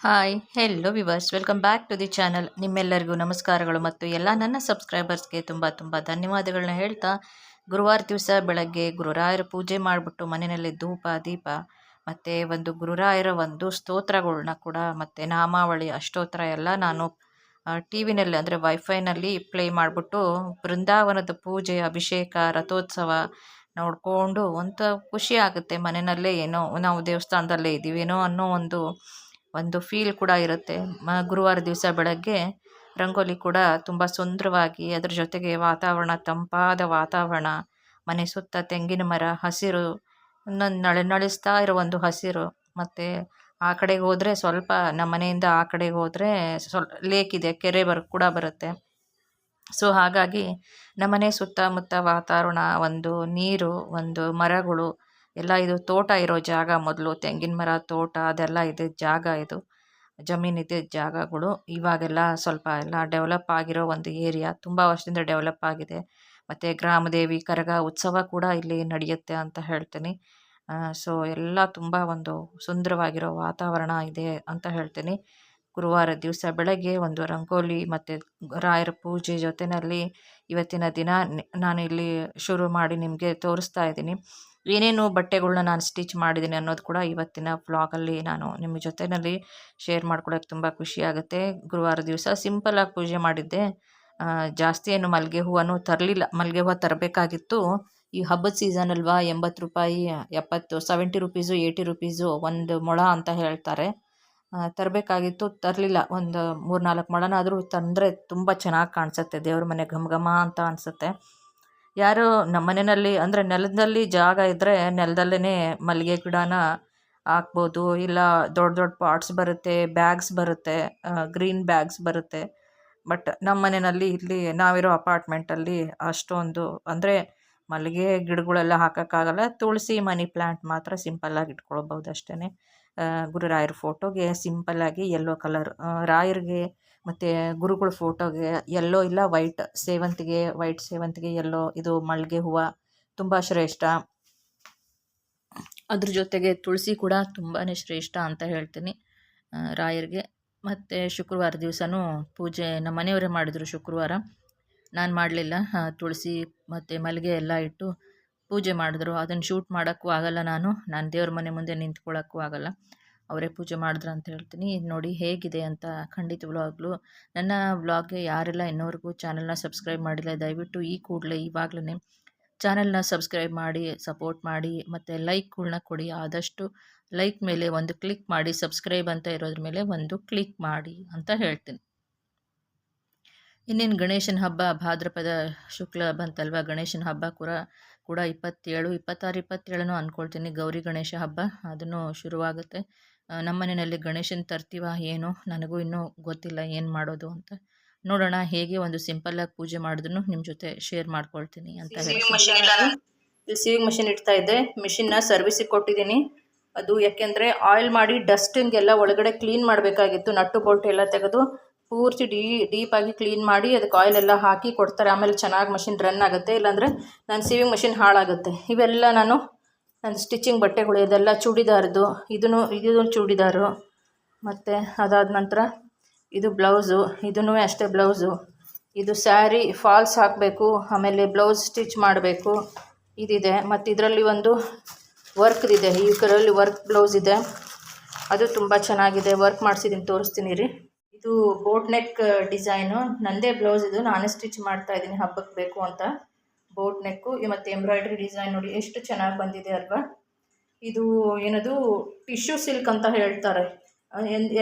Hi hello viewers, welcome back to the channel. ನಿಮ್ಮೆಲ್ಲರಿಗೂ ನಮಸ್ಕಾರಗಳು ಮತ್ತು ಎಲ್ಲ ನನ್ನ ಸಬ್ಸ್ಕ್ರೈಬರ್ಸ್ಗೆ ತುಂಬ ತುಂಬ ಧನ್ಯವಾದಗಳನ್ನ ಹೇಳ್ತಾ ಗುರುವಾರ ದಿವಸ ಬೆಳಗ್ಗೆ ಗುರುರಾಯರ ಪೂಜೆ ಮಾಡಿಬಿಟ್ಟು ಮನೆಯಲ್ಲಿ ಧೂಪ, ದೀಪ ಮತ್ತು ಒಂದು ಗುರುರಾಯರ ಒಂದು ಸ್ತೋತ್ರಗಳನ್ನ ಕೂಡ ಮತ್ತು ನಾಮಾವಳಿ ಅಷ್ಟೋತ್ರ ಎಲ್ಲ ನಾನು ಟಿ ವಿನಲ್ಲಿ ಅಂದರೆ ವೈಫೈನಲ್ಲಿ ಪ್ಲೇ ಮಾಡಿಬಿಟ್ಟು ಬೃಂದಾವನದ ಪೂಜೆ, ಅಭಿಷೇಕ, ರಥೋತ್ಸವ ನೋಡಿಕೊಂಡು ಒಂಥ ಖುಷಿ ಆಗುತ್ತೆ ಮನೆಯಲ್ಲೇ ಏನೋ, ನಾವು ದೇವಸ್ಥಾನದಲ್ಲೇ ಇದ್ದೀವೇನೋ ಅನ್ನೋ ಒಂದು ಒಂದು ಫೀಲ್ ಕೂಡ ಇರುತ್ತೆ. ಮ, ಗುರುವಾರ ದಿವಸ ಬೆಳಗ್ಗೆ ರಂಗೋಲಿ ಕೂಡ ತುಂಬ ಸುಂದರವಾಗಿ ಅದ್ರ ಜೊತೆಗೆ ವಾತಾವರಣ, ತಂಪಾದ ವಾತಾವರಣ, ಮನೆ ಸುತ್ತ ತೆಂಗಿನ ಮರ, ಹಸಿರು ನಳೆ, ನಳಿಸ್ತಾ ಇರೋ ಒಂದು ಹಸಿರು. ಮತ್ತು ಆ ಕಡೆಗೆ ಹೋದರೆ ಸ್ವಲ್ಪ ನಮ್ಮ ಮನೆಯಿಂದ ಆ ಕಡೆಗೆ ಹೋದರೆ ಸ್ವಲ್ ಲೇಕ್ ಇದೆ, ಕೆರೆ ಬರ್, ಕೂಡ ಬರುತ್ತೆ. ಸೊ ಹಾಗಾಗಿ ನಮ್ಮನೆ ಸುತ್ತಮುತ್ತ ವಾತಾವರಣ, ಒಂದು ನೀರು, ಒಂದು ಮರಗಳು ಎಲ್ಲ ಇದು ತೋಟ ಇರೋ ಜಾಗ ಮೊದಲು, ತೆಂಗಿನ ಮರ, ತೋಟ ಅದೆಲ್ಲ ಇದೆ ಜಾಗ ಇದು. ಜಮೀನಿದೆ ಜಾಗಗಳು. ಇವಾಗೆಲ್ಲ ಸ್ವಲ್ಪ ಎಲ್ಲ ಡೆವಲಪ್ ಆಗಿರೋ ಒಂದು ಏರಿಯಾ. ತುಂಬ ವರ್ಷದಿಂದ ಡೆವಲಪ್ ಆಗಿದೆ. ಮತ್ತು ಗ್ರಾಮದೇವಿ ಕರಗ ಉತ್ಸವ ಕೂಡ ಇಲ್ಲಿ ನಡೆಯುತ್ತೆ ಅಂತ ಹೇಳ್ತೀನಿ. ಸೊ ಎಲ್ಲ ತುಂಬ ಒಂದು ಸುಂದರವಾಗಿರೋ ವಾತಾವರಣ ಇದೆ ಅಂತ ಹೇಳ್ತೀನಿ. ಗುರುವಾರ ದಿವಸ ಬೆಳಗ್ಗೆ ಒಂದು ರಂಗೋಲಿ ಮತ್ತು ರಾಯರ ಪೂಜೆ ಜೊತೆಯಲ್ಲಿ ಇವತ್ತಿನ ದಿನ ನಾನು ಇಲ್ಲಿ ಶುರು ಮಾಡಿ ನಿಮಗೆ ತೋರಿಸ್ತಾ ಇದ್ದೀನಿ. ಏನೇನು ಬಟ್ಟೆಗಳನ್ನ ನಾನು ಸ್ಟಿಚ್ ಮಾಡಿದ್ದೀನಿ ಅನ್ನೋದು ಕೂಡ ಇವತ್ತಿನ ವ್ಲಾಗಲ್ಲಿ ನಾನು ನಿಮ್ಮ ಜೊತೆಯಲ್ಲಿ ಶೇರ್ ಮಾಡ್ಕೊಳ್ಳೋಕೆ ತುಂಬ ಖುಷಿಯಾಗುತ್ತೆ ಗುರುವಾರ ದಿವಸ ಸಿಂಪಲಾಗಿ ಪೂಜೆ ಮಾಡಿದ್ದೆ. ಜಾಸ್ತಿ ಏನು ಮಲ್ಲಿಗೆ ಹೂವನ್ನು ತರಲಿಲ್ಲ. ಮಲ್ಲಿಗೆ ಹೂವು ತರಬೇಕಾಗಿತ್ತು. ಈ ಹಬ್ಬದ ಸೀಸನ್ ಅಲ್ವಾ, ಎಂಬತ್ತು ರೂಪಾಯಿ, ಎಪ್ಪತ್ತು ಸೆವೆಂಟಿ ರುಪೀಸು ಏಯ್ಟಿ ರುಪೀಸು ಒಂದು ಮೊಳ ಅಂತ ಹೇಳ್ತಾರೆ. ತರಬೇಕಾಗಿತ್ತು, ತರಲಿಲ್ಲ. ಒಂದು ಮೂರು ನಾಲ್ಕು ಮೊಳನಾದರೂ ತಂದರೆ ತುಂಬ ಚೆನ್ನಾಗಿ ಕಾಣಿಸುತ್ತೆ. ದೇವ್ರ ಮನೆ ಘಮ ಘಮ ಅಂತ ಅನಿಸುತ್ತೆ. ಯಾರು ನಮ್ಮ ಮನೆಯಲ್ಲಿ ಅಂದರೆ ನೆಲದಲ್ಲಿ ಜಾಗ ಇದ್ದರೆ ನೆಲದಲ್ಲೇ ಮಲ್ಲಿಗೆ ಗಿಡನ ಹಾಕ್ಬೋದು. ಇಲ್ಲ ದೊಡ್ಡ ದೊಡ್ಡ ಪಾಟ್ಸ್ ಬರುತ್ತೆ, ಬ್ಯಾಗ್ಸ್ ಬರುತ್ತೆ ಗ್ರೀನ್ ಬ್ಯಾಗ್ಸ್ ಬರುತ್ತೆ. ಬಟ್ ನಮ್ಮ ಮನೆಯಲ್ಲಿ ಇಲ್ಲಿ ನಾವಿರೋ ಅಪಾರ್ಟ್ಮೆಂಟಲ್ಲಿ ಅಷ್ಟೊಂದು ಅಂದರೆ ಮಲ್ಲಿಗೆ ಗಿಡಗಳೆಲ್ಲ ಹಾಕೋಕ್ಕಾಗಲ್ಲ. ತುಳಸಿ ಮನಿ ಪ್ಲ್ಯಾಂಟ್ ಮಾತ್ರ ಸಿಂಪಲ್ಲಾಗಿ ಇಟ್ಕೊಳ್ಬೋದು ಅಷ್ಟೇ ಗುರುರಾಯರ ಫೋಟೋಗೆ ಸಿಂಪಲ್ಲಾಗಿ ಯೆಲ್ಲೋ ಕಲರ್ ರಾಯರಿಗೆ ಮತ್ತು ಗುರುಗಳ ಫೋಟೋಗೆ ಯೆಲ್ಲೋ ಇಲ್ಲ ವೈಟ್ ಸೇವಂತಿಗೆ ವೈಟ್ ಸೇವಂತಿಗೆ ಯೆಲ್ಲೋ ಇದು ಮಲ್ಲಿಗೆ ಹೂವು. ತುಂಬ ಶ್ರೇಷ್ಠ. ಅದ್ರ ಜೊತೆಗೆ ತುಳಸಿ ಕೂಡ ತುಂಬಾ ಶ್ರೇಷ್ಠ ಅಂತ ಹೇಳ್ತೀನಿ ರಾಯರಿಗೆ. ಮತ್ತು ಶುಕ್ರವಾರ ದಿವಸನೂ ಪೂಜೆ ನಮ್ಮ ಮನೆಯವರೇ ಮಾಡಿದರು ಶುಕ್ರವಾರ. ನಾನು ಮಾಡಲಿಲ್ಲ. ತುಳಸಿ ಮತ್ತು ಮಲ್ಲಿಗೆ ಎಲ್ಲ ಇಟ್ಟು ಪೂಜೆ ಮಾಡಿದ್ರು. ಅದನ್ನು ಶೂಟ್ ಮಾಡೋಕ್ಕೂ ಆಗಲ್ಲ ನಾನು. ನಾನು ದೇವ್ರ ಮನೆ ಮುಂದೆ ನಿಂತ್ಕೊಳ್ಳೋಕ್ಕೂ ಆಗಲ್ಲ. ಅವರೇ ಪೂಜೆ ಮಾಡಿದ್ರು ಅಂತ ಹೇಳ್ತೀನಿ. ನೋಡಿ ಹೇಗಿದೆ ಅಂತ ಖಂಡಿತ ವ್ಲಾಗ್ಲು ನನ್ನ ವ್ಲಾಗ್ಗೆ ಯಾರೆಲ್ಲ ಇನ್ನೋರ್ಗೂ ಚಾನಲ್ನ ಸಬ್ಸ್ಕ್ರೈಬ್ ಮಾಡಿಲ್ಲ, ದಯವಿಟ್ಟು ಈ ಕೂಡಲೇ, ಇವಾಗಲೇ ಚಾನಲ್ನ ಸಬ್ಸ್ಕ್ರೈಬ್ ಮಾಡಿ ಸಪೋರ್ಟ್ ಮಾಡಿ, ಮತ್ತು ಲೈಕ್ಗಳನ್ನ ಕೊಡಿ. ಆದಷ್ಟು ಲೈಕ್ ಮೇಲೆ ಒಂದು ಕ್ಲಿಕ್ ಮಾಡಿ ಸಬ್ಸ್ಕ್ರೈಬ್ ಅಂತ ಇರೋದ್ರ ಮೇಲೆ ಒಂದು ಕ್ಲಿಕ್ ಮಾಡಿ ಅಂತ ಹೇಳ್ತೀನಿ. ಇನ್ನೇನು ಗಣೇಶನ ಹಬ್ಬ, ಭಾದ್ರಪದ ಶುಕ್ಲ ಬಂತಲ್ವ? ಗಣೇಶನ ಹಬ್ಬ ಕೂಡ ಕೂಡ ಇಪ್ಪತ್ತೇಳು ಇಪ್ಪತ್ತಾರು ಇಪ್ಪತ್ತೇಳನೂ ಅಂದ್ಕೊಳ್ತೀನಿ ಗೌರಿ ಗಣೇಶ ಹಬ್ಬ ಅದನ್ನು ಶುರುವಾಗುತ್ತೆ. ನಮ್ಮ ಮನೆಯಲ್ಲಿ ಗಣೇಶನ ತರ್ತೀವ ಏನು ನನಗೂ ಇನ್ನೂ ಗೊತ್ತಿಲ್ಲ ಏನು ಮಾಡೋದು ಅಂತ. ನೋಡೋಣ ಹೇಗೆ ಒಂದು ಸಿಂಪಲ್ಲಾಗಿ ಪೂಜೆ ಮಾಡಿದ್ರು ನಿಮ್ಮ ಜೊತೆ ಶೇರ್ ಮಾಡ್ಕೊಳ್ತೀನಿ ಅಂತ ಹೇಳಿ. ಸಿವಿಂಗ್ ಮಷಿನ್ ಇಡ್ತಾ ಇದ್ದೆ. ಮಿಷಿನ್ನ ಸರ್ವಿಸಿಗೆ ಕೊಟ್ಟಿದ್ದೀನಿ. ಅದು ಯಾಕೆಂದರೆ ಆಯಿಲ್ ಮಾಡಿ ಡಸ್ಟಿಂಗೆಲ್ಲ ಒಳಗಡೆ ಕ್ಲೀನ್ ಮಾಡಬೇಕಾಗಿತ್ತು. ನಟ್ಟು ಬೋಲ್ಟ್ ಎಲ್ಲ ತೆಗೆದು ಪೂರ್ತಿ ಡೀ ಡೀಪಾಗಿ ಕ್ಲೀನ್ ಮಾಡಿ ಅದಕ್ಕೆ ಆಯಿಲ್ ಎಲ್ಲ ಹಾಕಿ ಕೊಡ್ತಾರೆ. ಆಮೇಲೆ ಚೆನ್ನಾಗಿ ಮಷಿನ್ ರನ್ ಆಗುತ್ತೆ. ಇಲ್ಲಾಂದರೆ ನನ್ನ ಸೀವಿಂಗ್ ಮಷಿನ್ ಹಾಳಾಗುತ್ತೆ. ಇವೆಲ್ಲ ನಾನು ನನ್ನ ಸ್ಟಿಚಿಂಗ್ ಬಟ್ಟೆಗಳು, ಇದೆಲ್ಲ ಚೂಡಿದಾರದು. ಇದನ್ನು ಇದು ಚೂಡಿದಾರು. ಮತ್ತು ಅದಾದ ನಂತರ ಇದು ಬ್ಲೌಸು ಇದೂ ಅಷ್ಟೇ ಬ್ಲೌಸು ಇದು ಸ್ಯಾರಿ ಫಾಲ್ಸ್ ಹಾಕಬೇಕು. ಆಮೇಲೆ ಬ್ಲೌಸ್ ಸ್ಟಿಚ್ ಮಾಡಬೇಕು. ಇದಿದೆ. ಮತ್ತು ಇದರಲ್ಲಿ ಒಂದು ವರ್ಕ್ದಿದೆ ಈ ಕರಲ್ಲಿ ವರ್ಕ್ ಬ್ಲೌಸ್ ಇದೆ. ಅದು ತುಂಬ ಚೆನ್ನಾಗಿದೆ. ವರ್ಕ್ ಮಾಡಿಸಿದ್ದೀನಿ ತೋರಿಸ್ತೀನಿ ರೀ. ಇದು ಬೋಟ್ ನೆಕ್ ಡಿಸೈನು ನನ್ನದೇ ಬ್ಲೌಸ್ ಇದು. ನಾನೇ ಸ್ಟಿಚ್ ಮಾಡ್ತಾ ಇದ್ದೀನಿ. ಹಬ್ಬಕ್ಕೆ ಬೇಕು ಅಂತ. ಬೋಟ್ ನೆಕ್ಕು ಮತ್ತು ಎಂಬ್ರಾಯ್ಡ್ರಿ ಡಿಸೈನ್ ನೋಡಿ. ಎಷ್ಟು ಚೆನ್ನಾಗಿ ಬಂದಿದೆ ಅಲ್ವಾ? ಇದು ಏನದು? ಟಿಶ್ಯೂ ಸಿಲ್ಕ್ ಅಂತ ಹೇಳ್ತಾರೆ.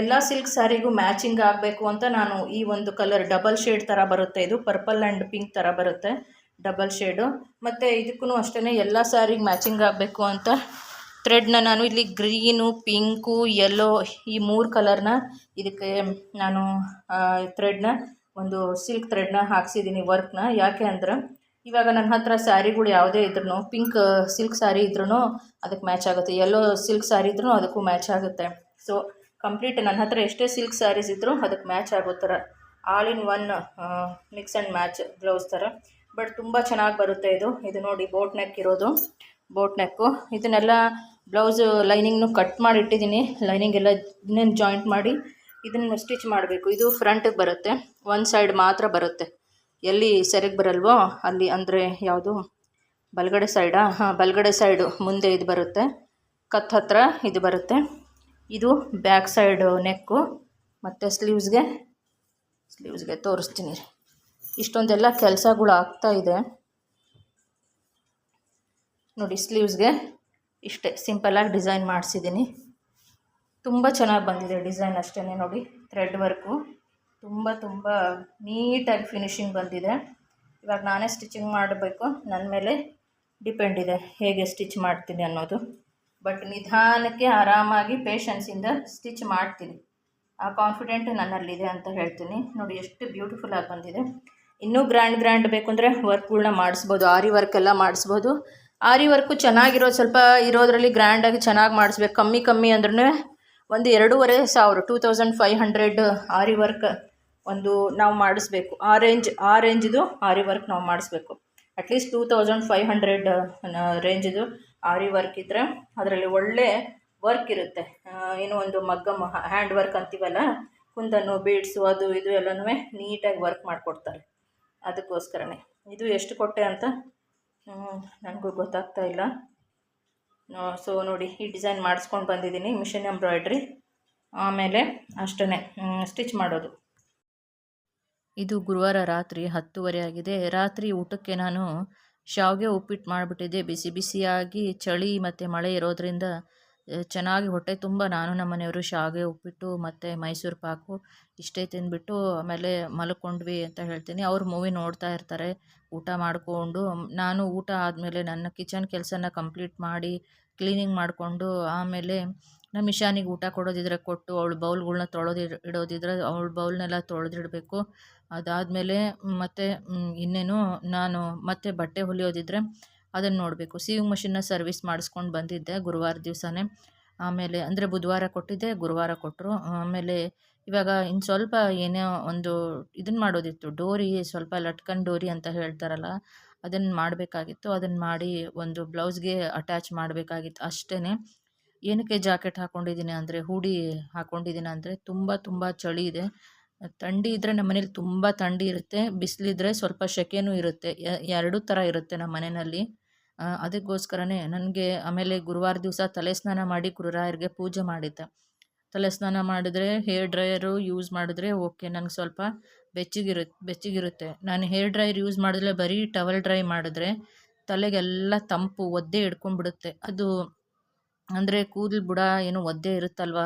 ಎಲ್ಲ ಸಿಲ್ಕ್ ಸ್ಯಾರಿಗೂ ಮ್ಯಾಚಿಂಗ್ ಆಗಬೇಕು ಅಂತ ನಾನು ಈ ಒಂದು ಕಲರ್ ಡಬಲ್ ಶೇಡ್ ಥರ ಬರುತ್ತೆ ಇದು. ಪರ್ಪಲ್ ಆ್ಯಂಡ್ ಪಿಂಕ್ ಥರ ಬರುತ್ತೆ. ಡಬಲ್ ಶೇಡು ಮತ್ತು ಇದಕ್ಕೂ ಅಷ್ಟೇ ಎಲ್ಲ ಸ್ಯಾರಿಗೆ ಮ್ಯಾಚಿಂಗ್ ಆಗಬೇಕು ಅಂತ ಥ್ರೆಡ್ನ ನಾನು ಇಲ್ಲಿ ಗ್ರೀನು ಪಿಂಕು ಯೆಲ್ಲೋ ಈ ಮೂರು ಕಲರ್ನ ಇದಕ್ಕೆ ನಾನು ಥ್ರೆಡ್ನ ಒಂದು ಸಿಲ್ಕ್ ಥ್ರೆಡ್ನ ಹಾಕ್ಸಿದ್ದೀನಿ ವರ್ಕ್ನ ಯಾಕೆ ಅಂದ್ರೆ ಇವಾಗ ನನ್ನ ಹತ್ರ ಸ್ಯಾರಿಗಳು ಯಾವುದೇ ಇದ್ರೂ ಪಿಂಕ್ ಸಿಲ್ಕ್ ಸ್ಯಾರಿ ಇದ್ರೂ ಅದಕ್ಕೆ ಮ್ಯಾಚ್ ಆಗುತ್ತೆ. ಎಲ್ಲೋ ಸಿಲ್ಕ್ ಸ್ಯಾರಿ ಇದ್ರೂ ಅದಕ್ಕೂ ಮ್ಯಾಚ್ ಆಗುತ್ತೆ. ಸೊ ಕಂಪ್ಲೀಟ್ ನನ್ನ ಹತ್ರ ಎಷ್ಟೇ ಸಿಲ್ಕ್ ಸ್ಯಾರೀಸ್ ಇದ್ದರೂ ಅದಕ್ಕೆ ಮ್ಯಾಚ್ ಆಗೋ ಥರ all in one mix and match blouse ಥರ. ಬಟ್ ತುಂಬ ಚೆನ್ನಾಗಿ ಬರುತ್ತೆ ಇದು. ಇದು ನೋಡಿ ಬೋಟ್ ನೆಕ್ ಇರೋದು. ಬೋಟ್ ನೆಕ್ಕು ಇದನ್ನೆಲ್ಲ ಬ್ಲೌಸ್ ಲೈನಿಂಗ್ನು ಕಟ್ ಮಾಡಿ ಇಟ್ಟಿದ್ದೀನಿ ಲೈನಿಂಗ್ ಎಲ್ಲ ಇನ್ನೇನು ಜಾಯಿಂಟ್ ಮಾಡಿ ಇದನ್ನು ಸ್ಟಿಚ್ ಮಾಡಬೇಕು. ಇದು ಫ್ರಂಟಿಗೆ ಬರುತ್ತೆ. ಒಂದು ಸೈಡ್ ಮಾತ್ರ ಬರುತ್ತೆ. ಎಲ್ಲಿ ಸೆರೆಗೆ ಬರಲ್ವೋ ಅಲ್ಲಿ ಅಂದರೆ ಯಾವುದು? ಬಲಗಡೆ ಸೈಡಾ ಹಾಂ, ಬಲಗಡೆ ಸೈಡು ಮುಂದೆ ಇದು ಬರುತ್ತೆ. ಕತ್ ಹತ್ರ ಇದು ಬರುತ್ತೆ. ಇದು ಬ್ಯಾಕ್ ಸೈಡು ನೆಕ್ಕು ಮತ್ತು ಸ್ಲೀವ್ಸ್ಗೆ ಸ್ಲೀವ್ಸ್ಗೆ ತೋರಿಸ್ತೀನಿ. ಇಷ್ಟೊಂದೆಲ್ಲ ಕೆಲಸಗಳು ಆಗ್ತಾ ಇದೆ. ನೋಡಿ ಸ್ಲೀವ್ಸ್ಗೆ ಇಷ್ಟೇ ಸಿಂಪಲಾಗಿ ಡಿಸೈನ್ ಮಾಡಿಸಿದ್ದೀನಿ. ತುಂಬ ಚೆನ್ನಾಗಿ ಬಂದಿದೆ ಡಿಸೈನ್ ಅಷ್ಟೇ ನೋಡಿ, ಥ್ರೆಡ್ ವರ್ಕು. ತುಂಬ ತುಂಬ ನೀಟಾಗಿ ಫಿನಿಶಿಂಗ್ ಬಂದಿದೆ. ಇವಾಗ ನಾನೇ ಸ್ಟಿಚಿಂಗ್ ಮಾಡಬೇಕು. ನನ್ನ ಮೇಲೆ ಡಿಪೆಂಡ್ ಇದೆ ಹೇಗೆ ಸ್ಟಿಚ್ ಮಾಡ್ತೀನಿ ಅನ್ನೋದು. ಬಟ್ ನಿಧಾನಕ್ಕೆ ಆರಾಮಾಗಿ ಪೇಷನ್ಸಿಂದ ಸ್ಟಿಚ್ ಮಾಡ್ತೀನಿ. ಆ ಕಾನ್ಫಿಡೆಂಟ್ ನನ್ನಲ್ಲಿದೆ ಅಂತ ಹೇಳ್ತೀನಿ. ನೋಡಿ ಎಷ್ಟು ಬ್ಯೂಟಿಫುಲ್ಲಾಗಿ ಬಂದಿದೆ. ಇನ್ನೂ ಗ್ರ್ಯಾಂಡ್ ಗ್ರ್ಯಾಂಡ್ ಬೇಕು ಅಂದರೆ ವರ್ಕ್ಗಳ್ನ ಮಾಡಿಸ್ಬೋದು, ಆರಿ ವರ್ಕ್ ಎಲ್ಲ ಮಾಡಿಸ್ಬೋದು. ಆರಿ ವರ್ಕು ಚೆನ್ನಾಗಿರೋದು ಸ್ವಲ್ಪ ಇರೋದ್ರಲ್ಲಿ ಗ್ರ್ಯಾಂಡಾಗಿ ಚೆನ್ನಾಗಿ ಮಾಡಿಸ್ಬೇಕು. ಕಮ್ಮಿ ಕಮ್ಮಿ ಅಂದ್ರೂ ಒಂದು ಎರಡೂವರೆ ಸಾವಿರ two thousand five hundred aari work ಒಂದು ನಾವು ಮಾಡಿಸ್ಬೇಕು. ಆ ರೇಂಜ್ ಆ ರೇಂಜ್ದು ಆರಿ ವರ್ಕ್ ನಾವು ಮಾಡಿಸ್ಬೇಕು. At least two thousand five hundred ರೇಂಜಿದು aari work ಇದ್ದರೆ ಅದರಲ್ಲಿ ಒಳ್ಳೆ ವರ್ಕ್ ಇರುತ್ತೆ. ಏನು ಒಂದು ಮಗ್ಗಮ್ ಹ್ಯಾಂಡ್ ವರ್ಕ್ ಅಂತೀವಲ್ಲ ಕುಂದನ್ನು ಬೀಡ್ಸು ಅದು ಇದು ಎಲ್ಲನೂ ನೀಟಾಗಿ ವರ್ಕ್ ಮಾಡಿಕೊಡ್ತಾರೆ. ಅದಕ್ಕೋಸ್ಕರನೇ. ಇದು ಎಷ್ಟು ಕೊಟ್ಟೆ ಅಂತ? ನನಗೂ ಗೊತ್ತಾಗ್ತಾ ಇಲ್ಲ. ಸೊ ನೋಡಿ, ಈ ಡಿಸೈನ್ ಮಾಡಿಸ್ಕೊಂಡು ಬಂದಿದ್ದೀನಿ, ಮಿಷಿನ್ ಎಂಬ್ರಾಯ್ಡ್ರಿ. ಆಮೇಲೆ ಅಷ್ಟೇ ಸ್ಟಿಚ್ ಮಾಡೋದು. ಇದು ಗುರುವಾರ ರಾತ್ರಿ ಹತ್ತುವರೆ ಆಗಿದೆ. ರಾತ್ರಿ ಊಟಕ್ಕೆ ನಾನು ಶಾವಿಗೆ ಉಪ್ಪಿಟ್ಟು ಮಾಡಿಬಿಟ್ಟಿದ್ದೆ. ಬಿಸಿ ಬಿಸಿಯಾಗಿ ಚಳಿ ಮತ್ತು ಮಳೆ ಇರೋದರಿಂದ ಚೆನ್ನಾಗಿ ಹೊಟ್ಟೆ ತುಂಬ. ನಾನು ನಮ್ಮ ಮನೆಯವರು ಶಾವಿಗೆ ಉಪ್ಪಿಟ್ಟು ಮತ್ತು ಮೈಸೂರು ಪಾಕು ಇಷ್ಟೇ ತಿಂದುಬಿಟ್ಟು ಆಮೇಲೆ ಮಲ್ಕೊಂಡ್ವಿ ಅಂತ ಹೇಳ್ತೀನಿ. ಅವ್ರು ಮೂವಿ ನೋಡ್ತಾ ಇರ್ತಾರೆ, ಊಟ ಮಾಡಿಕೊಂಡು. ನಾನು ಊಟ ಆದಮೇಲೆ ನನ್ನ ಕಿಚನ್ ಕೆಲಸನ ಕಂಪ್ಲೀಟ್ ಮಾಡಿ ಕ್ಲೀನಿಂಗ್ ಮಾಡಿಕೊಂಡು ಆಮೇಲೆ ನಮ್ಮ ಇಶಾನಿಗೆ ಊಟ ಕೊಡೋದಿದ್ರೆ ಕೊಟ್ಟು, ಅವಳು ಬೌಲ್ಗಳನ್ನ ತೊಳೆದು ಇಡೋದಿದ್ರೆ ಅವಳು ಬೌಲ್ನೆಲ್ಲ ತೊಳೆದಿಡಬೇಕು. ಅದಾದಮೇಲೆ ಮತ್ತು ಇನ್ನೇನು, ನಾನು ಮತ್ತೆ ಬಟ್ಟೆ ಹೊಲಿಯೋದಿದ್ರೆ ಅದನ್ನು ನೋಡಬೇಕು. ಸೀವಿಂಗ್ ಮಷಿನ್ನ ಸರ್ವಿಸ್ ಮಾಡಿಸ್ಕೊಂಡು ಬಂದಿದ್ದೆ ಗುರುವಾರ ದಿವಸನೇ. ಆಮೇಲೆ ಅಂದರೆ ಬುಧವಾರ ಕೊಟ್ಟಿದ್ದೆ, ಗುರುವಾರ ಕೊಟ್ಟರು ಆಮೇಲೆ ಇವಾಗ ಇನ್ನು ಸ್ವಲ್ಪ ಏನೇ ಒಂದು ಇದನ್ನು ಮಾಡೋದಿತ್ತು, ಡೋರಿ ಸ್ವಲ್ಪ ಲಟ್ಕನ್ ಡೋರಿ ಅಂತ ಹೇಳ್ತಾರಲ್ಲ ಅದನ್ನು ಮಾಡಬೇಕಾಗಿತ್ತು. ಅದನ್ನು ಮಾಡಿ ಒಂದು ಬ್ಲೌಸ್ಗೆ ಅಟ್ಯಾಚ್ ಮಾಡಬೇಕಾಗಿತ್ತು ಅಷ್ಟೇ ಏನಕ್ಕೆ ಜಾಕೆಟ್ ಹಾಕ್ಕೊಂಡಿದ್ದೀನಿ ಅಂದರೆ, ಹೂಡಿ ಹಾಕ್ಕೊಂಡಿದ್ದೀನಿ ಅಂದರೆ ತುಂಬ ತುಂಬ ಚಳಿ ಇದೆ. ಥಂಡಿ ಇದ್ದರೆ ನಮ್ಮ ಮನೇಲಿ ತುಂಬ ಥಂಡಿ ಇರುತ್ತೆ. ಬಿಸಿಲಿದ್ರೆ ಸ್ವಲ್ಪ ಸೆಕೆನೂ ಇರುತ್ತೆ. ಎರಡೂ ಥರ ಇರುತ್ತೆ ನಮ್ಮ ಮನೆಯಲ್ಲಿ. ಅದಕ್ಕೋಸ್ಕರನೇ ನನಗೆ ಆಮೇಲೆ ಗುರುವಾರ ದಿವಸ ತಲೆ ಸ್ನಾನ ಮಾಡಿ ಗುರುರಾಯರಿಗೆ ಪೂಜೆ ಮಾಡಿದ್ದೆ. ತಲೆ ಸ್ನಾನ ಮಾಡಿದ್ರೆ ಹೇರ್ ಡ್ರೈಯರು ಯೂಸ್ ಮಾಡಿದ್ರೆ ಓಕೆ ನನಗೆ ಸ್ವಲ್ಪ ಬೆಚ್ಚಗಿರುತ್ತೆ ಬೆಚ್ಚಗಿರುತ್ತೆ. ನಾನು ಹೇರ್ ಡ್ರೈಯರ್ ಯೂಸ್ ಮಾಡಿದ್ರೆ ಬರೀ ಟವಲ್ ಡ್ರೈ ಮಾಡಿದ್ರೆ ತಲೆಗೆಲ್ಲ ತಂಪು, ಒದ್ದೆ ಹಿಡ್ಕೊಂಡ್ಬಿಡುತ್ತೆ. ಅದು ಅಂದರೆ ಕೂದಲು ಬುಡ ಏನು ಒದ್ದೆ ಇರುತ್ತಲ್ವ?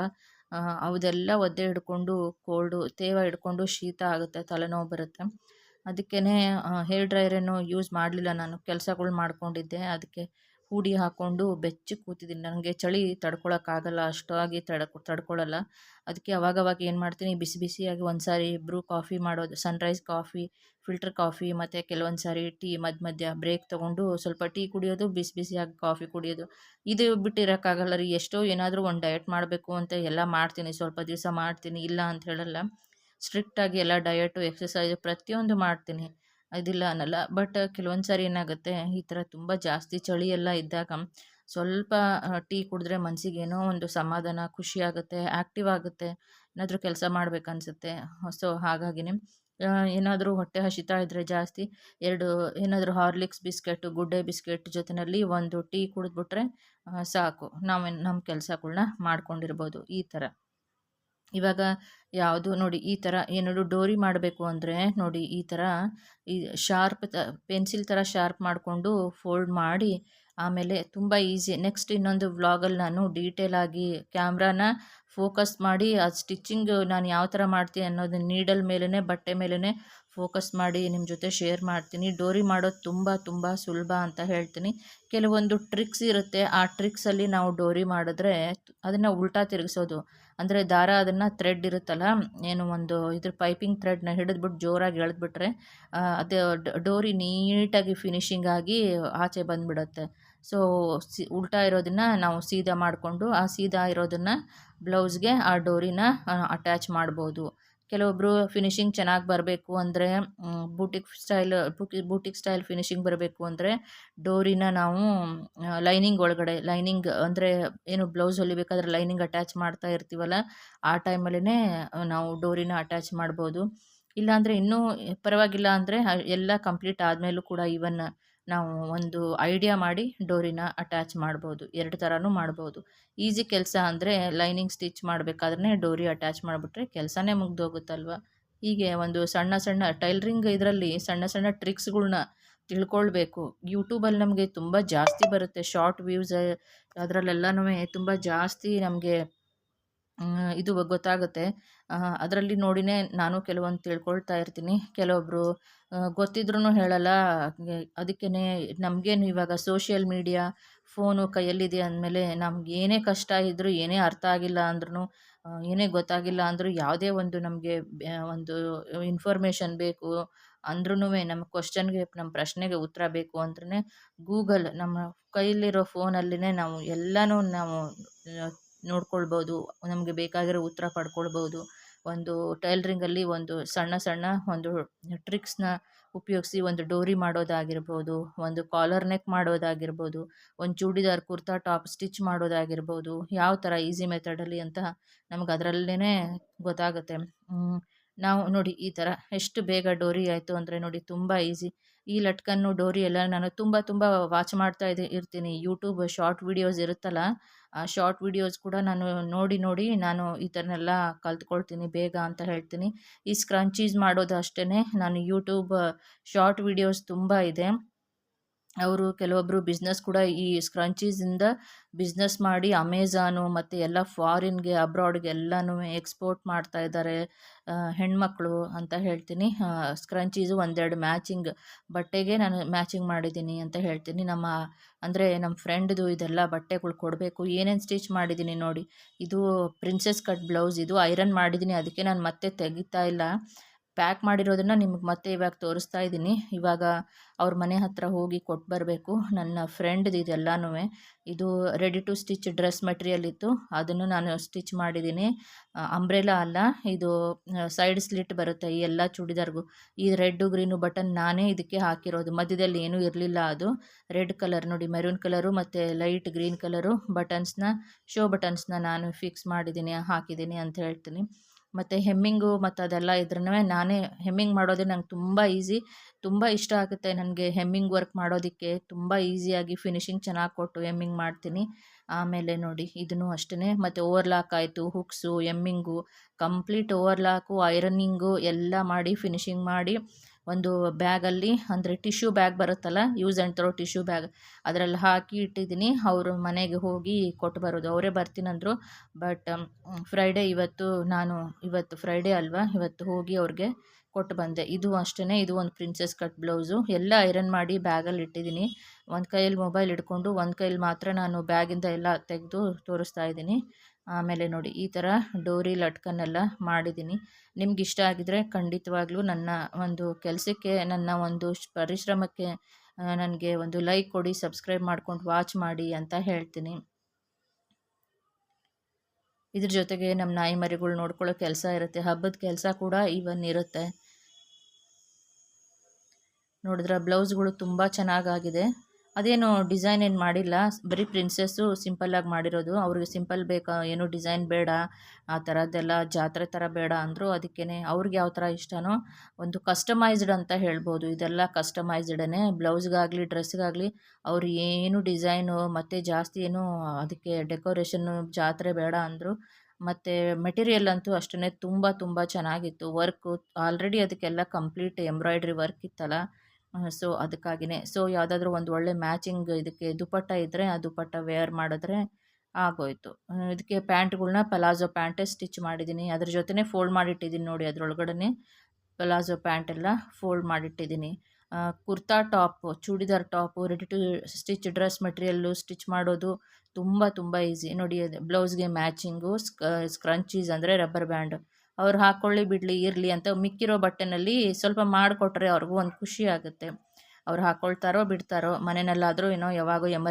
ಅವದೆಲ್ಲ ಒದ್ದೆ ಹಿಡ್ಕೊಂಡು ಕೋಲ್ಡು ತೇವ ಹಿಡ್ಕೊಂಡು ಶೀತ ಆಗುತ್ತೆ, ತಲೆನೋವು ಬರುತ್ತೆ. ಅದಕ್ಕೇ ಹೇರ್ ಡ್ರೈಯರನ್ನು ಯೂಸ್ ಮಾಡಲಿಲ್ಲ ನಾನು. ಕೆಲಸಗಳು ಮಾಡ್ಕೊಂಡಿದ್ದೆ. ಅದಕ್ಕೆ ಹೂಡಿ ಹಾಕ್ಕೊಂಡು ಬೆಚ್ಚಗೆ ಕೂತಿದ್ದೀನಿ. ನನಗೆ ಚಳಿ ತಡ್ಕೊಳಕ್ಕಾಗಲ್ಲ, ಅಷ್ಟಾಗಿ ತಡ ತಡ್ಕೊಳ್ಳಲ್ಲ ಅದಕ್ಕೆ ಅವಾಗವಾಗ ಏನು ಮಾಡ್ತೀನಿ, ಬಿಸಿ ಬಿಸಿಯಾಗಿ ಒಂದು ಸಾರಿ ಬ್ರೂ ಕಾಫಿ ಮಾಡೋದು ಸನ್ರೈಸ್ ಕಾಫಿ ಫಿಲ್ಟರ್ ಕಾಫಿ, ಮತ್ತು ಕೆಲವೊಂದು ಸಾರಿ ಟೀ ಮಧ್ಯ ಮಧ್ಯ ಬ್ರೇಕ್ ತೊಗೊಂಡು ಸ್ವಲ್ಪ ಟೀ ಕುಡಿಯೋದು, ಬಿಸಿ ಬಿಸಿಯಾಗಿ ಕಾಫಿ ಕುಡಿಯೋದು. ಇದು ಬಿಟ್ಟಿರೋಕ್ಕಾಗಲ್ಲ ರೀ. ಎಷ್ಟೋ ಏನಾದರೂ ಒಂದು ಡಯಟ್ ಮಾಡಬೇಕು ಅಂತ ಎಲ್ಲ ಮಾಡ್ತೀನಿ. ಸ್ವಲ್ಪ ದಿವಸ ಮಾಡ್ತೀನಿ, ಇಲ್ಲ ಅಂತ ಹೇಳಲ್ಲ. ಸ್ಟ್ರಿಕ್ಟಾಗಿ ಎಲ್ಲ ಡಯಟು ಎಕ್ಸಸೈಸು ಪ್ರತಿಯೊಂದು ಮಾಡ್ತೀನಿ. ಇದಿಲ್ಲ ಅನ್ನಲ್ಲ. ಬಟ್ ಕೆಲವೊಂದು ಸಾರಿ ಏನಾಗುತ್ತೆ, ಈ ಥರ ತುಂಬ ಜಾಸ್ತಿ ಚಳಿ ಎಲ್ಲ ಇದ್ದಾಗ ಸ್ವಲ್ಪ ಟೀ ಕುಡಿದ್ರೆ ಮನಸ್ಸಿಗೆ ಏನೋ ಒಂದು ಸಮಾಧಾನ, ಖುಷಿ ಆಗುತ್ತೆ ಆ್ಯಕ್ಟಿವ್ ಆಗುತ್ತೆ, ಏನಾದರೂ ಕೆಲಸ ಮಾಡಬೇಕನ್ಸುತ್ತೆ. ಸೊ ಹಾಗಾಗಿನೇ ಏನಾದರೂ ಹೊಟ್ಟೆ ಹಸಿತಾ ಇದ್ದರೆ ಜಾಸ್ತಿ, ಎರಡು, ಏನಾದರೂ ಹಾರ್ಲಿಕ್ಸ್ ಬಿಸ್ಕೆಟು, ಗುಡ್ಡೆ ಬಿಸ್ಕೆಟ್ ಜೊತೆಯಲ್ಲಿ ಒಂದು ಟೀ ಕುಡಿದ್ಬಿಟ್ರೆ ಸಾಕು. ನಾವು ನಮ್ಮ ಕೆಲಸಗಳ್ನ ಮಾಡ್ಕೊಂಡಿರ್ಬೋದು, ಈ ಥರ. ಇವಾಗ ಯಾವುದು ನೋಡಿ ಈ ಥರ ಏನಾದ್ರು ಡೋರಿ ಮಾಡಬೇಕು ಅಂದರೆ ನೋಡಿ ಈ ಥರ ಈ ಶಾರ್ಪ್ ತ, ಪೆನ್ಸಿಲ್ ಥರ ಶಾರ್ಪ್ ಮಾಡಿಕೊಂಡು ಫೋಲ್ಡ್ ಮಾಡಿ ಆಮೇಲೆ ತುಂಬ ಈಸಿ. ನೆಕ್ಸ್ಟ್ ಇನ್ನೊಂದು ವ್ಲಾಗಲ್ಲಿ ನಾನು ಡೀಟೇಲಾಗಿ ಕ್ಯಾಮ್ರಾನ ಫೋಕಸ್ ಮಾಡಿ ಆ ಸ್ಟಿಚ್ಚಿಂಗ್ ನಾನು ಯಾವ ಥರ ಮಾಡ್ತೀನಿ ಅನ್ನೋದು ನೀಡಲ್ ಮೇಲೇ ಬಟ್ಟೆ ಮೇಲೇ ಫೋಕಸ್ ಮಾಡಿ ನಿಮ್ಮ ಜೊತೆ ಶೇರ್ ಮಾಡ್ತೀನಿ. ಡೋರಿ ಮಾಡೋದು ತುಂಬ ತುಂಬ ಸುಲಭ ಅಂತ ಹೇಳ್ತೀನಿ. ಕೆಲವೊಂದು ಟ್ರಿಕ್ಸ್ ಇರುತ್ತೆ. ಆ ಟ್ರಿಕ್ಸಲ್ಲಿ ನಾವು ಡೋರಿ ಮಾಡಿದ್ರೆ ಅದನ್ನು ಉಲ್ಟಾ ತಿರುಗಿಸೋದು. ಅಂದರೆ ದಾರ ಅದನ್ನು ಥ್ರೆಡ್ ಇರುತ್ತಲ್ಲ, ಏನು ಒಂದು ಇದ್ರ ಪೈಪಿಂಗ್ ಥ್ರೆಡ್ನ ಹಿಡಿದ್ಬಿಟ್ಟು ಜೋರಾಗಿ ಎಳೆದ್ಬಿಟ್ರೆ ಅದು ಡೋರಿ ನೀಟಾಗಿ ಫಿನಿಶಿಂಗ್ ಆಗಿ ಆಚೆ ಬಂದುಬಿಡುತ್ತೆ. ಸೊ ಸಿ, ಉಲ್ಟಾ ಇರೋದನ್ನು ನಾವು ಸೀದಾ ಮಾಡಿಕೊಂಡು ಆ ಸೀದಾ ಇರೋದನ್ನು ಬ್ಲೌಸ್ಗೆ ಆ ಡೋರಿನ ಅಟ್ಯಾಚ್ ಮಾಡ್ಬೋದು. ಕೆಲವೊಬ್ಬರು ಫಿನಿಶಿಂಗ್ ಚೆನ್ನಾಗಿ ಬರಬೇಕು ಅಂದರೆ boutique style boutique style finishing ಬರಬೇಕು ಅಂದರೆ ಡೋರಿನ ನಾವು ಲೈನಿಂಗ್ ಒಳಗಡೆ ಲೈನಿಂಗ್ ಅಂದರೆ ಏನು ಬ್ಲೌಸ್ ಹೊಲಿಬೇಕಾದ್ರೆ ಲೈನಿಂಗ್ ಅಟ್ಯಾಚ್ ಮಾಡ್ತಾ ಇರ್ತೀವಲ್ಲ, ಆ ಟೈಮಲ್ಲೇ ನಾವು ಡೋರಿನ ಅಟ್ಯಾಚ್ ಮಾಡ್ಬೋದು. ಇಲ್ಲಾಂದರೆ ಇನ್ನೂ ಪರವಾಗಿಲ್ಲ ಅಂದರೆ ಎಲ್ಲ ಕಂಪ್ಲೀಟ್ ಆದಮೇಲೂ ಕೂಡ ಇವನ್ ನಾವು ಒಂದು ಐಡಿಯಾ ಮಾಡಿ ಡೋರಿನ ಅಟ್ಯಾಚ್ ಮಾಡ್ಬೋದು, ಎರಡು ಥರನೂ ಮಾಡ್ಬೋದು. ಈಸಿ ಕೆಲಸ ಅಂದರೆ ಲೈನಿಂಗ್ ಸ್ಟಿಚ್ ಮಾಡಬೇಕಾದ್ರೆ ಡೋರಿ ಅಟ್ಯಾಚ್ ಮಾಡಿಬಿಟ್ರೆ ಕೆಲಸನೇ ಮುಗ್ದೋಗುತ್ತಲ್ವ? ಹೀಗೆ ಒಂದು ಸಣ್ಣ ಸಣ್ಣ ಟೈಲ್ರಿಂಗ್ ಇದರಲ್ಲಿ ಸಣ್ಣ ಸಣ್ಣ ಟ್ರಿಕ್ಸ್ಗಳ್ನ ತಿಳ್ಕೊಳ್ಬೇಕು. ಯೂಟ್ಯೂಬಲ್ಲಿ ನಮಗೆ ತುಂಬ ಜಾಸ್ತಿ ಬರುತ್ತೆ. ಶಾರ್ಟ್ ವ್ಯೂಸ್ ಅದರಲ್ಲೆಲ್ಲನೂ ತುಂಬ ಜಾಸ್ತಿ ನಮಗೆ ಇದು ಗೊತ್ತಾಗುತ್ತೆ. ಅದರಲ್ಲಿ ನೋಡಿನೇ ನಾನು ಕೆಲವೊಂದು ತಿಳ್ಕೊಳ್ತಾ ಇರ್ತೀನಿ. ಕೆಲವೊಬ್ಬರು ಗೊತ್ತಿದ್ರೂ ಹೇಳಲ್ಲ. ಅದಕ್ಕೇ ನಮಗೇನು ಇವಾಗ ಸೋಷಿಯಲ್ ಮೀಡಿಯಾ ಫೋನು ಕೈಯಲ್ಲಿದೆ ಅಂದಮೇಲೆ ನಮ್ಗೆ ಏನೇ ಕಷ್ಟ ಇದ್ದರೂ ಏನೇ ಅರ್ಥ ಆಗಿಲ್ಲ ಅಂದ್ರೂ ಏನೇ ಗೊತ್ತಾಗಿಲ್ಲ ಅಂದರೂ ಯಾವುದೇ ಒಂದು ನಮಗೆ ಒಂದು ಇನ್ಫಾರ್ಮೇಷನ್ ಬೇಕು ಅಂದ್ರೂ ನಮ್ಮ ಕ್ವಶನ್ಗೆ ನಮ್ಮ ಪ್ರಶ್ನೆಗೆ ಉತ್ತರ ಬೇಕು ಅಂದ್ರೆ ಗೂಗಲ್ ನಮ್ಮ ಕೈಯಲ್ಲಿರೋ ಫೋನಲ್ಲಿನೇ ನಾವು ಎಲ್ಲನೂ ನಾವು ನೋಡ್ಕೊಳ್ಬೋದು, ನಮಗೆ ಬೇಕಾಗಿರೋ ಉತ್ತರ ಪಡ್ಕೊಳ್ಬೋದು. ಒಂದು ಟೈಲ್ರಿಂಗಲ್ಲಿ ಒಂದು ಸಣ್ಣ ಸಣ್ಣ ಒಂದು ಟ್ರಿಕ್ಸ್ನ ಉಪಯೋಗಿಸಿ ಒಂದು ಡೋರಿ ಮಾಡೋದಾಗಿರ್ಬೋದು, ಒಂದು ಕಾಲರ್ ನೆಕ್ ಮಾಡೋದಾಗಿರ್ಬೋದು, ಒಂದು ಚೂಡಿದಾರ್, ಕುರ್ತಾ ಟಾಪ್ ಸ್ಟಿಚ್ ಮಾಡೋದಾಗಿರ್ಬೋದು, ಯಾವ ಥರ ಈಸಿ ಮೆಥಡಲ್ಲಿ ಅಂತ ನಮ್ಗೆ ಅದರಲ್ಲೇ ಗೊತ್ತಾಗುತ್ತೆ. ನಾವು ನೋಡಿ ಈ ಥರ ಎಷ್ಟು ಬೇಗ ಡೋರಿ ಆಯಿತು ಅಂದರೆ ನೋಡಿ ತುಂಬ ಈಸಿ ಈ ಲಟ್ಕನ್ನು ಡೋರಿ ಎಲ್ಲ ನಾನು ತುಂಬ ತುಂಬ ವಾಚ್ ಮಾಡ್ತಾ ಇದೆ ಇರ್ತೀನಿ. ಯೂಟ್ಯೂಬ್ ಶಾರ್ಟ್ ವೀಡಿಯೋಸ್ ಇರುತ್ತಲ್ಲ ಶಾರ್ಟ್ ವಿಡಿಯೋಸ್ ಕೂಡ ನಾನು ನೋಡಿ ನೋಡಿ ನಾನು ಈ ಥರನೆಲ್ಲ ಕಲ್ತ್ಕೊಳ್ತೀನಿ, ಬೇಗ ಅಂತ ಹೇಳ್ತೀನಿ. ಈ ಸ್ಕ್ರಂಚೀಸ್ ಮಾಡೋದು ಅಷ್ಟೇ ನಾನು ಯೂಟ್ಯೂಬ್ ಶಾರ್ಟ್ ವಿಡಿಯೋಸ್ ತುಂಬ ಇದೆ. ಅವರು ಕೆಲವೊಬ್ಬರು ಬಿಸ್ನೆಸ್ ಕೂಡ ಈ ಸ್ಕ್ರಂಚೀಸಿಂದ ಬಿಸ್ನೆಸ್ ಮಾಡಿ ಅಮೇಝಾನು ಮತ್ತು ಎಲ್ಲ ಫಾರಿನ್ಗೆ ಅಬ್ರಾಡ್ಗೆ ಎಲ್ಲನೂ ಎಕ್ಸ್ಪೋರ್ಟ್ ಮಾಡ್ತಾ ಇದ್ದಾರೆ. ಹೆಣ್ಮಕ್ಳು ಅಂತ ಹೇಳ್ತೀನಿ. ಸ್ಕ್ರಂಚೀಸು ಒಂದೆರಡು ಮ್ಯಾಚಿಂಗ್ ಬಟ್ಟೆಗೆ ನಾನು ಮ್ಯಾಚಿಂಗ್ ಮಾಡಿದ್ದೀನಿ ಅಂತ ಹೇಳ್ತೀನಿ. ನಮ್ಮ, ಅಂದರೆ ನಮ್ಮ ಫ್ರೆಂಡ್ದು ಇದೆಲ್ಲ ಬಟ್ಟೆಗಳು ಕೊಡಬೇಕು. ಏನೇನು ಸ್ಟಿಚ್ ಮಾಡಿದ್ದೀನಿ ನೋಡಿ. ಇದು ಪ್ರಿನ್ಸೆಸ್ ಕಟ್ ಬ್ಲೌಸ್ ಇದು ಐರನ್ ಮಾಡಿದ್ದೀನಿ. ಅದಕ್ಕೆ ನಾನು ಮತ್ತೆ ತೆಗಿತಾ ಇಲ್ಲ. ಪ್ಯಾಕ್ ಮಾಡಿರೋದನ್ನು ನಿಮಗೆ ಮತ್ತೆ ಇವಾಗ ತೋರಿಸ್ತಾ ಇದ್ದೀನಿ ಇವಾಗ ಅವ್ರ ಮನೆ ಹತ್ರ ಹೋಗಿ ಕೊಟ್ಟು ಬರಬೇಕು. ನನ್ನ ಫ್ರೆಂಡ್ದು ಇದೆಲ್ಲನೂ ಇದು ready to stitch dress material ಇತ್ತು. ಅದನ್ನು ನಾನು ಸ್ಟಿಚ್ ಮಾಡಿದ್ದೀನಿ ಅಂಬ್ರೆಲಾ ಅಲ್ಲ, ಇದು ಸೈಡ್ ಸ್ಲಿಟ್ ಬರುತ್ತೆ ಈ ಎಲ್ಲ ಚೂಡಿದಾರ್ಗೂ. ಈ ರೆಡ್ಡು ಗ್ರೀನು ಬಟನ್ ನಾನೇ ಇದಕ್ಕೆ ಹಾಕಿರೋದು. ಮಧ್ಯದಲ್ಲಿ ಏನೂ ಇರಲಿಲ್ಲ ಅದು. ರೆಡ್ ಕಲರ್ ನೋಡಿ ಮೆರೂನ್ ಕಲರು ಮತ್ತು ಲೈಟ್ ಗ್ರೀನ್ ಕಲರು ಬಟನ್ಸ್ನ ಶೋ ಬಟನ್ಸ್ನ ನಾನು ಫಿಕ್ಸ್ ಮಾಡಿದ್ದೀನಿ ಹಾಕಿದ್ದೀನಿ ಅಂತ ಹೇಳ್ತೀನಿ. ಮತ್ತು ಹೆಮ್ಮಿಂಗು ಮತ್ತು ಅದೆಲ್ಲ ಇದ್ರೂ ನಾನೇ ಹೆಮ್ಮಿಂಗ್ ಮಾಡೋದೇ ನಂಗೆ ತುಂಬ ಈಸಿ, ತುಂಬ ಇಷ್ಟ ಆಗುತ್ತೆ ನನಗೆ ಹೆಮ್ಮಿಂಗ್ ವರ್ಕ್ ಮಾಡೋದಕ್ಕೆ. ತುಂಬ ಈಸಿಯಾಗಿ ಫಿನಿಶಿಂಗ್ ಚೆನ್ನಾಗಿ ಕೊಟ್ಟು ಹೆಮ್ಮಿಂಗ್ ಮಾಡ್ತೀನಿ. ಆಮೇಲೆ ನೋಡಿ ಇದನ್ನು ಅಷ್ಟೇ ಮತ್ತು ಓವರ್ಲಾಕ್ ಆಯಿತು, hooks hemming complete overlock ironing ಎಲ್ಲ ಮಾಡಿ, ಫಿನಿಶಿಂಗ್ ಮಾಡಿ ಒಂದು ಬ್ಯಾಗಲ್ಲಿ, ಅಂದರೆ ಟಿಶ್ಯೂ ಬ್ಯಾಗ್ ಬರುತ್ತಲ್ಲ, use and throw tissue bag, ಅದರಲ್ಲಿ ಹಾಕಿ ಇಟ್ಟಿದ್ದೀನಿ. ಅವರು ಮನೆಗೆ ಹೋಗಿ ಕೊಟ್ಟು ಬರೋದು. ಅವರೇ ಬರ್ತೀನಂದರು ಬಟ್ ಫ್ರೈಡೇ ಇವತ್ತು ನಾನು, ಇವತ್ತು ಫ್ರೈಡೇ ಅಲ್ವಾ, ಇವತ್ತು ಹೋಗಿ ಅವ್ರಿಗೆ ಕೊಟ್ಟು ಬಂದೆ. ಇದು ಅಷ್ಟೇ ಇದು ಒಂದು ಪ್ರಿನ್ಸೆಸ್ ಕಟ್ ಬ್ಲೌಸು ಎಲ್ಲ ಐರನ್ ಮಾಡಿ ಬ್ಯಾಗಲ್ಲಿ ಇಟ್ಟಿದ್ದೀನಿ. ಒಂದು ಕೈಯಲ್ಲಿ ಮೊಬೈಲ್ ಹಿಡ್ಕೊಂಡು, ಒಂದು ಕೈಯಲ್ಲಿ ಮಾತ್ರ ನಾನು ಬ್ಯಾಗಿಂದ ಎಲ್ಲ ತೆಗೆದು ತೋರಿಸ್ತಾ ಇದ್ದೀನಿ. ಆಮೇಲೆ ನೋಡಿ ಈ ಥರ ಡೋರಿ ಲಟ್ಕನ್ನೆಲ್ಲ ಮಾಡಿದ್ದೀನಿ. ನಿಮ್ಗೆ ಇಷ್ಟ ಆಗಿದರೆ ಖಂಡಿತವಾಗ್ಲೂ ನನ್ನ ಒಂದು ಕೆಲಸಕ್ಕೆ, ನನ್ನ ಒಂದು ಪರಿಶ್ರಮಕ್ಕೆ ನನಗೆ ಒಂದು ಲೈಕ್ ಕೊಡಿ ಸಬ್ಸ್ಕ್ರೈಬ್ ಮಾಡ್ಕೊಂಡು ವಾಚ್ ಮಾಡಿ ಅಂತ ಹೇಳ್ತೀನಿ. ಇದ್ರ ಜೊತೆಗೆ ನಮ್ಮ ನಾಯಿ ಮರಿಗಳು ನೋಡ್ಕೊಳ್ಳೋ ಕೆಲಸ ಇರುತ್ತೆ. ಹಬ್ಬದ ಕೆಲಸ ಕೂಡ ಇವನ್ ಇರುತ್ತೆ ನೋಡಿದ್ರೆ ಬ್ಲೌಸ್ಗಳು ತುಂಬ ಚೆನ್ನಾಗಾಗಿದೆ. ಅದೇನು ಡಿಸೈನ್ ಏನು ಮಾಡಿಲ್ಲ. ಬರೀ ಪ್ರಿನ್ಸೆಸ್ಸು ಸಿಂಪಲ್ಲಾಗಿ ಮಾಡಿರೋದು. ಅವ್ರಿಗೆ ಸಿಂಪಲ್ ಬೇಕಾ, ಏನು ಡಿಸೈನ್ ಬೇಡ, ಆ ಥರದ್ದೆಲ್ಲ ಜಾತ್ರೆ ಥರ ಬೇಡ ಅಂದರು ಅದಕ್ಕೇ ಅವ್ರಿಗೆ ಯಾವ ಥರ ಇಷ್ಟನೋ ಒಂದು ಕಸ್ಟಮೈಸ್ಡ್ ಅಂತ ಹೇಳ್ಬೋದು. ಇದೆಲ್ಲ ಕಸ್ಟಮೈಸ್ಡೇ ಬ್ಲೌಸ್ಗಾಗಲಿ, ಡ್ರೆಸ್ಗಾಗಲಿ ಅವ್ರು ಏನು ಡಿಸೈನು ಮತ್ತು ಜಾಸ್ತಿ ಏನು ಅದಕ್ಕೆ ಡೆಕೋರೇಷನ್ನು ಜಾತ್ರೆ ಬೇಡ ಅಂದರು. ಮತ್ತು ಮೆಟೀರಿಯಲ್ ಅಂತೂ ಅಷ್ಟೇ ತುಂಬ ತುಂಬ ಚೆನ್ನಾಗಿತ್ತು. ವರ್ಕು ಆಲ್ರೆಡಿ ಅದಕ್ಕೆಲ್ಲ ಕಂಪ್ಲೀಟ್ ಎಂಬ್ರಾಯ್ಡ್ರಿ ವರ್ಕ್ ಇತ್ತಲ್ಲ. ಸೊ ಅದಕ್ಕಾಗಿಯೇ ಸೊ ಯಾವುದಾದ್ರೂ ಒಂದು ಒಳ್ಳೆ ಮ್ಯಾಚಿಂಗ್ ಇದಕ್ಕೆ ದುಪಟ್ಟ ಇದ್ದರೆ ಆ ದುಪಟ್ಟ ವೇರ್ ಮಾಡಿದ್ರೆ ಆಗೋಯ್ತು. ಇದಕ್ಕೆ ಪ್ಯಾಂಟ್ಗಳನ್ನ ಪಲಾಜೋ ಪ್ಯಾಂಟೇ ಸ್ಟಿಚ್ ಮಾಡಿದ್ದೀನಿ. ಅದ್ರ ಜೊತೆನೇ ಫೋಲ್ಡ್ ಮಾಡಿಟ್ಟಿದ್ದೀನಿ ನೋಡಿ ಅದರೊಳಗಡೆ ಪಲಾಜೋ ಪ್ಯಾಂಟೆಲ್ಲ fold ಮಾಡಿಟ್ಟಿದ್ದೀನಿ. Kurta top churidar top ready to stitch dress material stitch ಮಾಡೋದು ತುಂಬ ತುಂಬ ಈಸಿ ನೋಡಿ ಬ್ಲೌಸ್ಗೆ ಮ್ಯಾಚಿಂಗು ಸ್ಕ್ರಂಚೀಸ್ ಅಂದರೆ ರಬ್ಬರ್ ಬ್ಯಾಂಡು ಅವ್ರು ಹಾಕ್ಕೊಳ್ಳಿ ಬಿಡಲಿ, ಇರಲಿ ಅಂತ ಮಿಕ್ಕಿರೋ ಬಟ್ಟೆನಲ್ಲಿ ಸ್ವಲ್ಪ ಮಾಡಿಕೊಟ್ರೆ ಅವ್ರಿಗೂ ಒಂದು ಖುಷಿ ಆಗುತ್ತೆ. ಅವ್ರು ಹಾಕ್ಕೊಳ್ತಾರೋ ಬಿಡ್ತಾರೋ, ಮನೆಯಲ್ಲಾದರೂ ಏನೋ ಯಾವಾಗೋ ಎಮರ್